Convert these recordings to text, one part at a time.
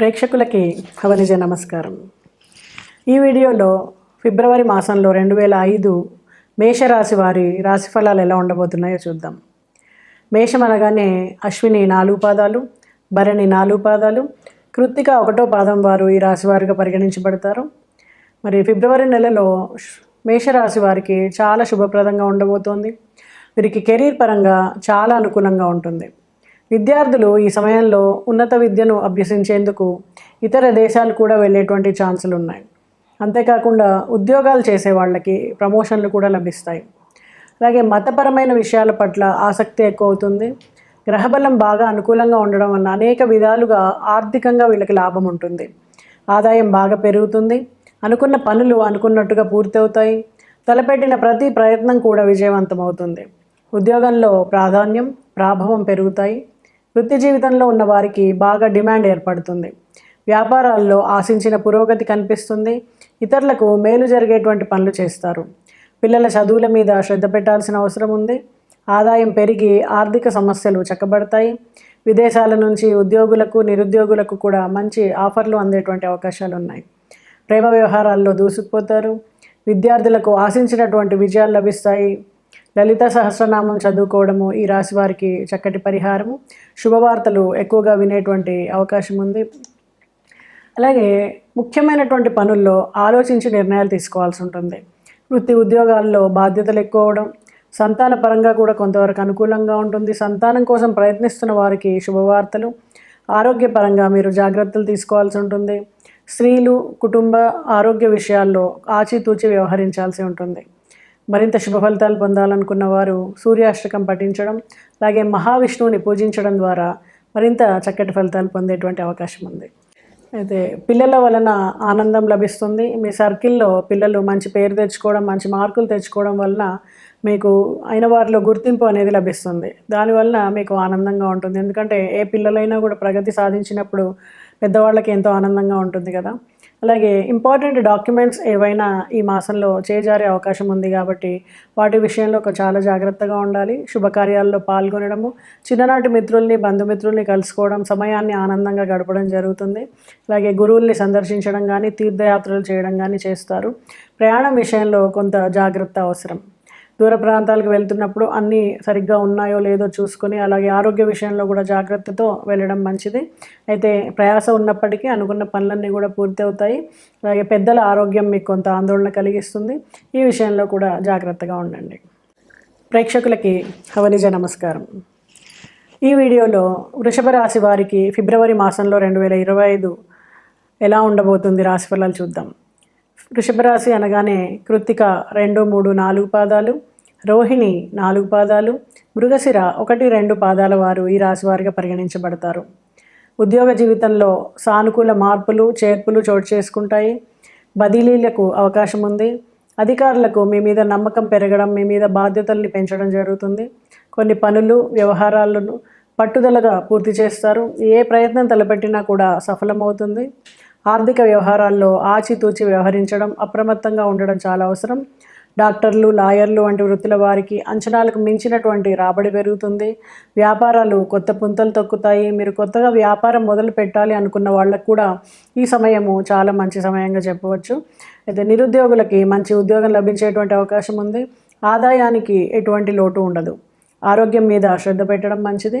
ప్రేక్షకులకి అవనిజ నమస్కారం. ఈ వీడియోలో ఫిబ్రవరి మాసంలో రెండు వేల ఐదు మేషరాశి వారి రాశి ఫలాలు ఎలా ఉండబోతున్నాయో చూద్దాం. మేషం అనగానే అశ్విని నాలుగు పాదాలు భరణి నాలుగు పాదాలు కృత్తిక ఒకటో పాదం వారు ఈ రాశి వారిగా పరిగణించబడతారు. మరి ఫిబ్రవరి నెలలో మేషరాశి వారికి చాలా శుభప్రదంగా ఉండబోతోంది. వీరికి కెరీర్ పరంగా చాలా అనుకూలంగా ఉంటుంది. విద్యార్థులు ఈ సమయంలో ఉన్నత విద్యను అభ్యసించేందుకు ఇతర దేశాలు కూడా వెళ్ళేటువంటి ఛాన్సులు ఉన్నాయి. అంతేకాకుండా ఉద్యోగాలు చేసే వాళ్ళకి ప్రమోషన్లు కూడా లభిస్తాయి. అలాగే మతపరమైన విషయాల పట్ల ఆసక్తి ఎక్కువ అవుతుంది గ్రహబలం బాగా అనుకూలంగా ఉండడం వల్ల అనేక విధాలుగా ఆర్థికంగా వీళ్ళకి లాభం ఉంటుంది. ఆదాయం బాగా పెరుగుతుంది. అనుకున్న పనులు అనుకున్నట్టుగా పూర్తవుతాయి. తలపెట్టిన ప్రతి ప్రయత్నం కూడా విజయవంతమవుతుంది. ఉద్యోగంలో ప్రాధాన్యం ప్రాభవం పెరుగుతాయి. వృత్తి జీవితంలో ఉన్న వారికి బాగా డిమాండ్ ఏర్పడుతుంది. వ్యాపారాల్లో ఆశించిన పురోగతి కనిపిస్తుంది. ఇతరులకు మేలు జరిగేటువంటి పనులు చేస్తారు. పిల్లల చదువుల మీద శ్రద్ధ పెట్టాల్సిన అవసరం ఉంది. ఆదాయం పెరిగి ఆర్థిక సమస్యలు చక్కబడతాయి. విదేశాల నుంచి ఉద్యోగులకు నిరుద్యోగులకు కూడా మంచి ఆఫర్లు అందేటువంటి అవకాశాలు ఉన్నాయి. ప్రేమ వ్యవహారాల్లో దూసుకుపోతారు. విద్యార్థులకు ఆశించినటువంటి విజయాలు లభిస్తాయి. లలిత సహస్రనామం చదువుకోవడము ఈ రాశి వారికి చక్కటి పరిహారము. శుభవార్తలు ఎక్కువగా వినేటువంటి అవకాశం ఉంది. అలాగే ముఖ్యమైనటువంటి పనుల్లో ఆలోచించి నిర్ణయాలు తీసుకోవాల్సి ఉంటుంది. వృత్తి ఉద్యోగాల్లో బాధ్యతలు ఎక్కువ అవడం సంతాన పరంగా కూడా కొంతవరకు అనుకూలంగా ఉంటుంది. సంతానం కోసం ప్రయత్నిస్తున్న వారికి శుభవార్తలు ఆరోగ్యపరంగా మీరు జాగ్రత్తలు తీసుకోవాల్సి ఉంటుంది. స్త్రీలు కుటుంబ ఆరోగ్య విషయాల్లో ఆచితూచి వ్యవహరించాల్సి ఉంటుంది. మరింత శుభ ఫలితాలు పొందాలనుకున్న వారు సూర్యాష్టకం పఠించడం అలాగే మహావిష్ణువుని పూజించడం ద్వారా మరింత చక్కటి ఫలితాలు పొందేటువంటి అవకాశం ఉంది. అయితే పిల్లల వలన ఆనందం లభిస్తుంది. మీ సర్కిల్లో పిల్లలు మంచి పేరు తెచ్చుకోవడం మంచి మార్కులు తెచ్చుకోవడం వలన మీకు అయిన వారిలో గుర్తింపు అనేది లభిస్తుంది. దానివలన మీకు ఆనందంగా ఉంటుంది. ఎందుకంటే ఏ పిల్లలైనా కూడా ప్రగతి సాధించినప్పుడు పెద్దవాళ్ళకి ఎంతో ఆనందంగా ఉంటుంది కదా. అలాగే ఇంపార్టెంట్ డాక్యుమెంట్స్ ఏవైనా ఈ మాసంలో చేజారే అవకాశం ఉంది కాబట్టి వాటి విషయంలో ఒక చాలా జాగ్రత్తగా ఉండాలి. శుభకార్యాల్లో పాల్గొనడము చిన్ననాటి మిత్రుల్ని బంధుమిత్రుల్ని కలుసుకోవడం సమయాన్ని ఆనందంగా గడపడం జరుగుతుంది. అలాగే గురువుల్ని సందర్శించడం కానీ తీర్థయాత్రలు చేయడం కానీ చేస్తారు. ప్రయాణం విషయంలో కొంత జాగ్రత్త అవసరం. దూర ప్రాంతాలకు వెళ్తున్నప్పుడు అన్నీ సరిగ్గా ఉన్నాయో లేదో చూసుకొని అలాగే ఆరోగ్య విషయంలో కూడా జాగ్రత్తతో వెళ్ళడం మంచిది. అయితే ప్రయాస ఉన్నప్పటికీ అనుకున్న పనులన్నీ కూడా పూర్తి అవుతాయి అలాగే పెద్దల ఆరోగ్యం మీకు కొంత ఆందోళన కలిగిస్తుంది. ఈ విషయంలో కూడా జాగ్రత్తగా ఉండండి. ప్రేక్షకులకి హవనిజ నమస్కారం. ఈ వీడియోలో వృషభ రాశి వారికి ఫిబ్రవరి మాసంలో రెండు వేల ఇరవై ఐదు ఎలా ఉండబోతుంది రాశి ఫలాలు చూద్దాం. వృషభ రాశి అనగానే కృత్తిక రెండు మూడు నాలుగు పాదాలు రోహిణి నాలుగు పాదాలు మృగశిర ఒకటి రెండు పాదాల వారు ఈ రాశి వారిగా పరిగణించబడతారు. ఉద్యోగ జీవితంలో సానుకూల మార్పులు చేర్పులు చోటు చేసుకుంటాయి. బదిలీలకు అవకాశం ఉంది. అధికారులకు మీ మీద నమ్మకం పెరగడం మీ మీద బాధ్యతల్ని పెంచడం జరుగుతుంది. కొన్ని పనులు వ్యవహారాలను పట్టుదలగా పూర్తి చేస్తారు. ఏ ప్రయత్నం తలపెట్టినా కూడా సఫలమవుతుంది. ఆర్థిక వ్యవహారాల్లో ఆచితూచి వ్యవహరించడం అప్రమత్తంగా ఉండడం చాలా అవసరం. డాక్టర్లు లాయర్లు వంటి వృత్తుల వారికి అంచనాలకు మించినటువంటి రాబడి పెరుగుతుంది. వ్యాపారాలు కొత్త పుంతలు తొక్కుతాయి. మీరు కొత్తగా వ్యాపారం మొదలు పెట్టాలి అనుకున్న వాళ్ళకు కూడా ఈ సమయము చాలా మంచి సమయంగా చెప్పవచ్చు. అయితే నిరుద్యోగులకి మంచి ఉద్యోగం లభించేటువంటి అవకాశం ఉంది. ఆదాయానికి ఎటువంటి లోటు ఉండదు. ఆరోగ్యం మీద శ్రద్ధ పెట్టడం మంచిది.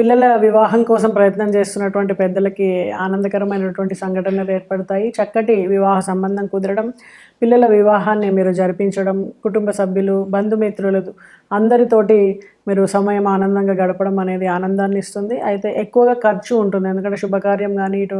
పిల్లల వివాహం కోసం ప్రయత్నం చేస్తున్నటువంటి పెద్దలకి ఆనందకరమైనటువంటి సంఘటనలు ఏర్పడతాయి. చక్కటి వివాహ సంబంధం కుదరడం పిల్లల వివాహాన్ని మీరు జరిపించడం కుటుంబ సభ్యులు బంధుమిత్రులు అందరితోటి మీరు సమయం ఆనందంగా గడపడం అనేది ఆనందాన్ని ఇస్తుంది. అయితే ఎక్కువగా ఖర్చు ఉంటుంది. ఎందుకంటే శుభకార్యం కానీ ఇటు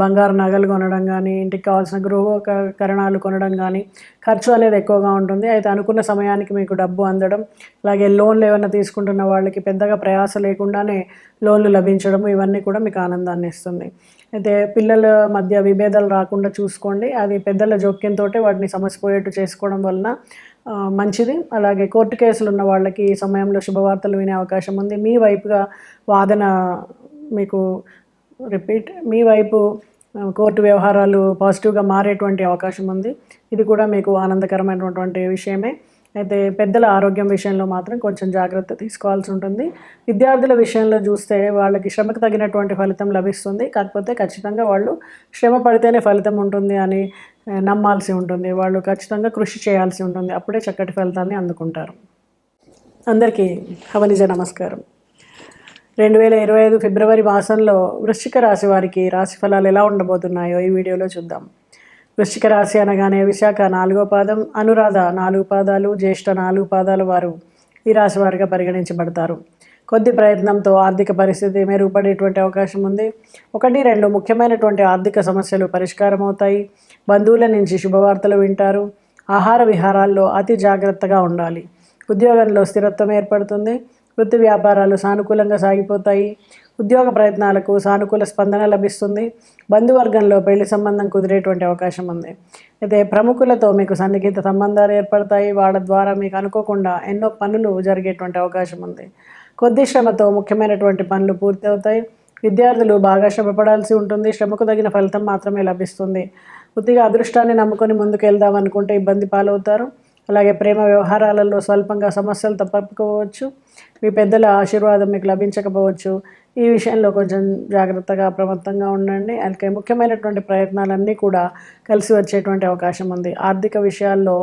బంగారు నగలు కొనడం కానీ ఇంటికి కావాల్సిన గృహోపకరణాలు కొనడం కానీ ఖర్చు అనేది ఎక్కువగా ఉంటుంది. అయితే అనుకున్న సమయానికి మీకు డబ్బు అందడం అలాగే లోన్లు ఏమైనా తీసుకుంటున్న వాళ్ళకి పెద్దగా ప్రయాస లేకుండానే లోన్లు లభించడం ఇవన్నీ కూడా మీకు ఆనందాన్ని ఇస్తుంది. అయితే పిల్లల మధ్య విభేదాలు రాకుండా చూసుకోండి. అది పెద్దల జోక్యంతో వాటిని సమసిపోయేట్టు చేసుకోవడం వలన మంచిది. అలాగే కోర్టు కేసులు ఉన్న వాళ్ళకి ఈ సమయంలో శుభవార్తలు వినే అవకాశం ఉంది. మీ వైపుగా వాదన మీకు రిపీట్ మీ వైపు కోర్టు వ్యవహారాలు పాజిటివ్గా మారేటువంటి అవకాశం ఉంది. ఇది కూడా మీకు ఆనందకరమైనటువంటి విషయమే. అయితే పెద్దల ఆరోగ్యం విషయంలో మాత్రం కొంచెం జాగ్రత్త తీసుకోవాల్సి ఉంటుంది. విద్యార్థుల విషయంలో చూస్తే వాళ్ళకి శ్రమకు తగినటువంటి ఫలితం లభిస్తుంది. కాకపోతే ఖచ్చితంగా వాళ్ళు శ్రమ పడితేనే ఫలితం ఉంటుంది అని నమ్మాల్సి ఉంటుంది. వాళ్ళు ఖచ్చితంగా కృషి చేయాల్సి ఉంటుంది. అప్పుడే చక్కటి ఫలితాన్ని అందుకుంటారు. అందరికీ హవనిజ నమస్కారం. రెండు వేల ఇరవై ఐదు ఫిబ్రవరి మాసంలో వృశ్చిక రాశి వారికి రాశి ఫలాలు ఎలా ఉండబోతున్నాయో ఈ వీడియోలో చూద్దాం. వృశ్చిక రాశి అనగానే విశాఖ నాలుగో పాదం అనురాధ నాలుగు పాదాలు జ్యేష్ఠ నాలుగు పాదాలు వారు ఈ రాశి వారిగా పరిగణించబడతారు. కొద్ది ప్రయత్నంతో ఆర్థిక పరిస్థితి మెరుగుపడేటువంటి అవకాశం ఉంది. ఒకటి రెండు ముఖ్యమైనటువంటి ఆర్థిక సమస్యలు పరిష్కారం అవుతాయి బంధువుల నుంచి శుభవార్తలు వింటారు. ఆహార విహారాల్లో అతి జాగ్రత్తగా ఉండాలి. ఉద్యోగంలో స్థిరత్వం ఏర్పడుతుంది. వృత్తి వ్యాపారాలు సానుకూలంగా సాగిపోతాయి. ఉద్యోగ ప్రయత్నాలకు సానుకూల స్పందన లభిస్తుంది. బంధువర్గంలో పెళ్ళి సంబంధం కుదిరేటువంటి అవకాశం ఉంది. అయితే ప్రముఖులతో మీకు సన్నిహిత సంబంధాలు ఏర్పడతాయి. వాళ్ళ ద్వారా మీకు అనుకోకుండా ఎన్నో పనులు జరిగేటువంటి అవకాశం ఉంది. కొద్ది శ్రమతో ముఖ్యమైనటువంటి పనులు పూర్తి అవుతాయి విద్యార్థులు బాగా శ్రమపడాల్సి ఉంటుంది. శ్రమకు తగిన ఫలితం మాత్రమే లభిస్తుంది. కొద్దిగా అదృష్టాన్ని నమ్ముకొని ముందుకు వెళ్దాం అనుకుంటే ఇబ్బంది పాలవుతారు. అలాగే ప్రేమ వ్యవహారాలలో స్వల్పంగా సమస్యలు తప్పకపోవచ్చు. మీ పెద్దల ఆశీర్వాదం మీకు లభించకపోవచ్చు. ఈ విషయంలో కొంచెం జాగ్రత్తగా అప్రమత్తంగా ఉండండి. అలాగే ముఖ్యమైనటువంటి ప్రయత్నాలన్నీ కూడా కలిసి వచ్చేటువంటి అవకాశం ఉంది. ఆర్థిక విషయాల్లో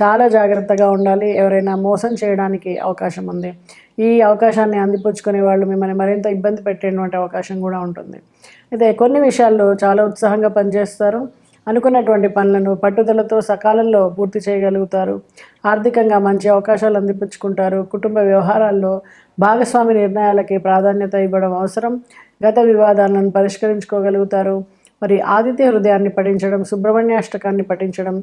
చాలా జాగ్రత్తగా ఉండాలి. ఎవరైనా మోసం చేయడానికి అవకాశం ఉంది. ఈ అవకాశాన్ని అందిపుచ్చుకునే వాళ్ళు మిమ్మల్ని మరింత ఇబ్బంది పెట్టేటువంటి అవకాశం కూడా ఉంటుంది. అయితే కొన్ని విషయాల్లో చాలా ఉత్సాహంగా పనిచేస్తారు. అనుకున్నటువంటి పనులను పట్టుదలతో సకాలంలో పూర్తి చేయగలుగుతారు. ఆర్థికంగా మంచి అవకాశాలు అందిపుచ్చుకుంటారు. కుటుంబ వ్యవహారాల్లో భాగస్వామి నిర్ణయాలకి ప్రాధాన్యత ఇవ్వడం అవసరం. గత వివాదాలను పరిష్కరించుకోగలుగుతారు. మరి ఆదిత్య హృదయాన్ని పఠించడం సుబ్రహ్మణ్యాష్టకాన్ని పఠించడం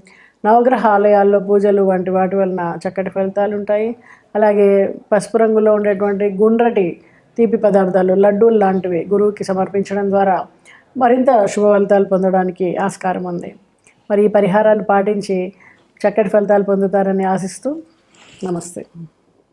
నవగ్రహ ఆలయాల్లో పూజలు వంటి వాటి వలన చక్కటి ఫలితాలు ఉంటాయి అలాగే పసుపు రంగులో ఉండేటువంటి గుండ్రటి తీపి పదార్థాలు లడ్డూలు లాంటివి గురువుకి సమర్పించడం ద్వారా మరింత శుభ ఫలితాలు పొందడానికి ఆస్కారం ఉంది. మరి ఈ పరిహారాలు పాటించి చక్కటి ఫలితాలు పొందుతారని ఆశిస్తూ నమస్తే.